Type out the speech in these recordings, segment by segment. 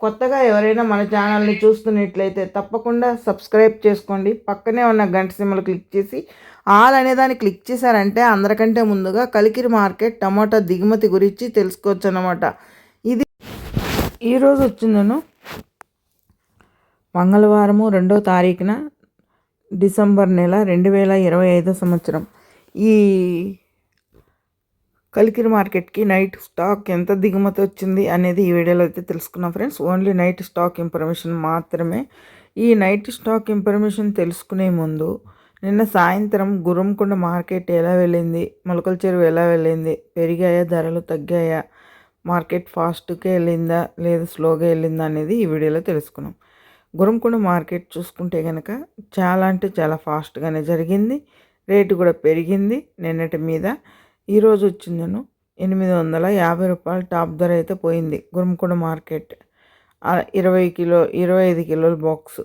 కొత్తగా ఎవరైనా మన ఛానల్ని చూస్తున్నట్లయితే తప్పకుండా సబ్స్క్రైబ్ చేసుకోండి. పక్కనే ఉన్న గంట సిమ్మలు క్లిక్ చేసి ఆల్ అనే దాన్ని క్లిక్ చేశారంటే అందరికంటే ముందుగా కలికిరి మార్కెట్ టమాటా దిగుమతి గురించి తెలుసుకోవచ్చు అన్నమాట ఇది ఈరోజు వచ్చిందను. మంగళవారము రెండో తారీఖున డిసెంబర్ నెల రెండు వేల ఇరవై ఐదో సంవత్సరం. ఈ కలికిరి మార్కెట్కి నైట్ స్టాక్ ఎంత దిగుమతి వచ్చింది అనేది ఈ వీడియోలో అయితే తెలుసుకున్నాం friends. Only night stock information మాత్రమే. ఈ నైట్ స్టాక్ ఇన్ఫర్మేషన్ తెలుసుకునే ముందు నిన్న సాయంత్రం గురంకొండ మార్కెట్ ఎలా వెళ్ళింది మొలకల చెరువు ఎలా వెళ్ళింది పెరిగాయా ధరలు తగ్గాయా మార్కెట్ ఫాస్ట్గా వెళ్ళిందా లేదా స్లోగా వెళ్ళిందా అనేది ఈ వీడియోలో తెలుసుకున్నాం. గురంకొండ మార్కెట్ చూసుకుంటే కనుక చాలా అంటే చాలా ఫాస్ట్గానే జరిగింది. రేటు కూడా పెరిగింది. నిన్నటి మీద ఈరోజు వచ్చిందను ఎనిమిది వందల యాభై రూపాయలు టాప్ ధర అయితే పోయింది. గురుమకొండ మార్కెట్. ఇరవై కిలో ఇరవై ఐదు కిలోల బాక్స్.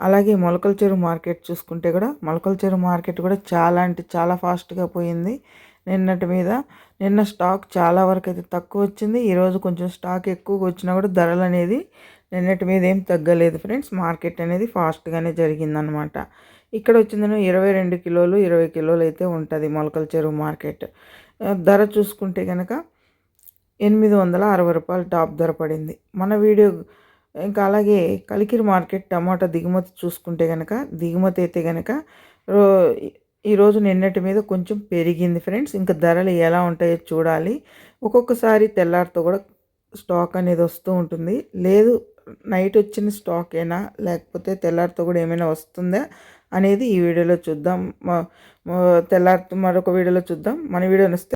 అలాగే మొలకల చెరువు మార్కెట్ చూసుకుంటే కూడా మొలకల చెరువు మార్కెట్ కూడా చాలా అంటే చాలా ఫాస్ట్గా పోయింది. నిన్నటి మీద నిన్న స్టాక్ చాలా వరకు అయితే తక్కువ వచ్చింది. ఈరోజు కొంచెం స్టాక్ ఎక్కువగా వచ్చినా కూడా ధరలు అనేది నిన్నటి మీద ఏం తగ్గలేదు ఫ్రెండ్స్. మార్కెట్ అనేది ఫాస్ట్గానే జరిగిందనమాట ఇక్కడ వచ్చిందను ఇరవై రెండు కిలోలు ఇరవై కిలోలు అయితే ఉంటుంది మొలకల చెరువు మార్కెట్. ధర చూసుకుంటే కనుక ఎనిమిది వందల అరవై రూపాయలు టాప్ ధర పడింది. మన వీడియో ఇంకా అలాగే కలికిరి మార్కెట్ టమాటా దిగుమతి చూసుకుంటే కనుక దిగుమతి అయితే కనుక ఈరోజు నిన్నటి మీద కొంచెం పెరిగింది ఫ్రెండ్స్. ఇంకా ధరలు ఎలా ఉంటాయో చూడాలి. ఒక్కొక్కసారి తెల్లారితో కూడా స్టాక్ అనేది వస్తూ ఉంటుంది. లేదు నైట్ వచ్చిన స్టాక్ అయినా లేకపోతే తెల్లారితో కూడా ఏమైనా వస్తుందా? అనేది ఈ వీడియోలో చూద్దాం. తెల్లారి మరొక వీడియోలో చూద్దాం. మన వీడియో నస్తే